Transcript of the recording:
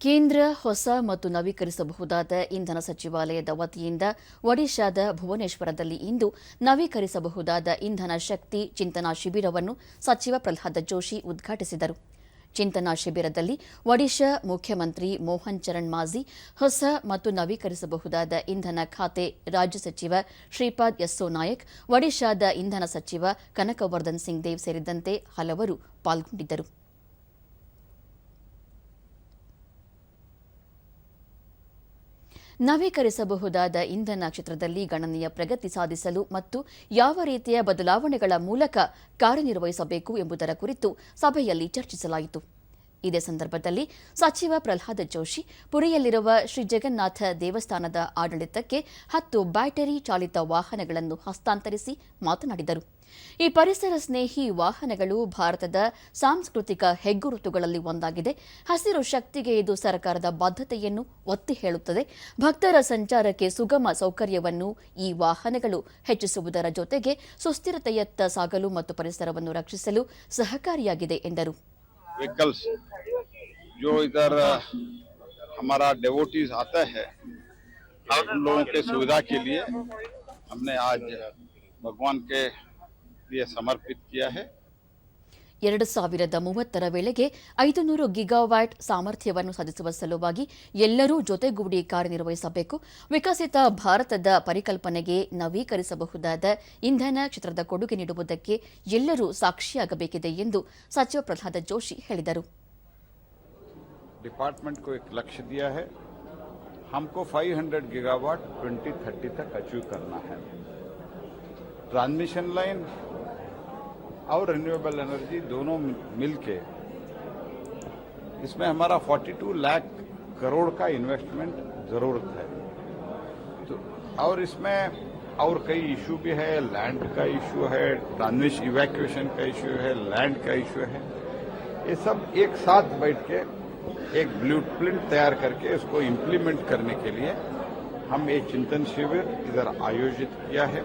ಕೇಂದ್ರ ಹೊಸ ಮತ್ತು ನವೀಕರಿಸಬಹುದಾದ ಇಂಧನ ಸಚಿವಾಲಯದ ವತಿಯಿಂದ ಒಡಿಶಾದ ಭುವನೇಶ್ವರದಲ್ಲಿ ಇಂದು ನವೀಕರಿಸಬಹುದಾದ ಇಂಧನ ಶಕ್ತಿ ಚಿಂತನಾ ಶಿಬಿರವನ್ನು ಸಚಿವ ಪ್ರಹ್ಲಾದ ಜೋಶಿ ಉದ್ಘಾಟಿಸಿದರು. ಚಿಂತನಾ ಶಿಬಿರದಲ್ಲಿ ಒಡಿಶಾ ಮುಖ್ಯಮಂತ್ರಿ ಮೋಹನ್ ಚರಣ್ ಮಾಜಿ ಹೊಸ ಮತ್ತು ನವೀಕರಿಸಬಹುದಾದ ಇಂಧನ ಖಾತೆ ರಾಜ್ಯ ಸಚಿವ ಶ್ರೀಪಾದ್ ಯಸ್ಸೋ ನಾಯಕ್, ಒಡಿಶಾದ ಇಂಧನ ಸಚಿವ ಕನಕವರ್ಧನ್ ಸಿಂಗ್ ದೇವ್ ಸೇರಿದಂತೆ ಹಲವರು ಪಾಲ್ಗೊಂಡಿದ್ದರು. ನವೀಕರಿಸಬಹುದಾದ ಇಂಧನ ಕ್ಷೇತ್ರದಲ್ಲಿ ಗಣನೀಯ ಪ್ರಗತಿ ಸಾಧಿಸಲು ಮತ್ತು ಯಾವ ರೀತಿಯ ಬದಲಾವಣೆಗಳ ಮೂಲಕ ಕಾರ್ಯನಿರ್ವಹಿಸಬೇಕು ಎಂಬುದರ ಕುರಿತು ಸಭೆಯಲ್ಲಿ ಚರ್ಚಿಸಲಾಯಿತು. ಇದೇ ಸಂದರ್ಭದಲ್ಲಿ ಸಚಿವ ಪ್ರಹ್ಲಾದ ಜೋಶಿ ಪುರಿಯಲ್ಲಿರುವ ಶ್ರೀ ಜಗನ್ನಾಥ ದೇವಸ್ಥಾನದ ಆಡಳಿತಕ್ಕೆ ಹತ್ತು ಬ್ಯಾಟರಿ ಚಾಲಿತ ವಾಹನಗಳನ್ನು ಹಸ್ತಾಂತರಿಸಿ ಮಾತನಾಡಿದರು. ಈ ಪರಿಸರ ಸ್ನೇಹಿ ವಾಹನಗಳು ಭಾರತದ ಸಾಂಸ್ಕೃತಿಕ ಹೆಗ್ಗುರುತುಗಳಲ್ಲಿ ಒಂದಾಗಿದೆ. ಹಸಿರು ಶಕ್ತಿಗೆ ಇದು ಸರ್ಕಾರದ ಬದ್ಧತೆಯನ್ನು ಒತ್ತಿ ಹೇಳುತ್ತದೆ. ಭಕ್ತರ ಸಂಚಾರಕ್ಕೆ ಸುಗಮ ಸೌಕರ್ಯವನ್ನು ಈ ವಾಹನಗಳು ಹೆಚ್ಚಿಸುವುದರ ಜೊತೆಗೆ ಸುಸ್ಥಿರತೆಯತ್ತ ಸಾಗಲು ಮತ್ತು ಪರಿಸರವನ್ನು ರಕ್ಷಿಸಲು ಸಹಕಾರಿಯಾಗಿದೆ ಎಂದರು. व्हीकल्स जो इधर, हमारा डेवोटीज आता है उन लोगों के सुविधा के लिए हमने आज भगवान के लिए समर्पित किया है। ಎರಡು ಸಾವಿರದ ಮೂವತ್ತರ ವೇಳೆಗೆ ಐದು ನೂರು ಗಿಗಾವ್ಯಾಟ್ ಸಾಮರ್ಥ್ಯವನ್ನು ಸಾಧಿಸುವ ಸಲುವಾಗಿ ಎಲ್ಲರೂ ಜೊತೆಗೂಡಿ ಕಾರ್ಯನಿರ್ವಹಿಸಬೇಕು ವಿಕಸಿತ ಭಾರತದ ಪರಿಕಲ್ಪನೆಗೆ ನವೀಕರಿಸಬಹುದಾದ ಇಂಧನ ಕ್ಷೇತ್ರದ ಕೊಡುಗೆ ನೀಡುವುದಕ್ಕೆ ಎಲ್ಲರೂ ಸಾಕ್ಷಿಯಾಗಬೇಕಿದೆ ಎಂದು ಸಚಿವ ಪ್ರಹ್ಲಾದ ಜೋಶಿ ಹೇಳಿದರು डिपार्टमेंट को एक लक्ष्य दिया है हमको 500 गीगावाट 2030 तक अचीव करना है ट्रांसमिशन लाइन और रिन्यूएबल एनर्जी दोनों मिलके इसमें हमारा 42 लाख करोड़ का इन्वेस्टमेंट ज़रूरत है। तो और इसमें और कई इशू भी है लैंड का इशू है ट्रांसमिशन इवैक्यूएशन का इशू है लैंड का इशू है। ये सब एक साथ बैठ के एक ब्लू तैयार करके उसको इम्प्लीमेंट करने के लिए हम ये चिंतन शिविर इधर आयोजित किया है।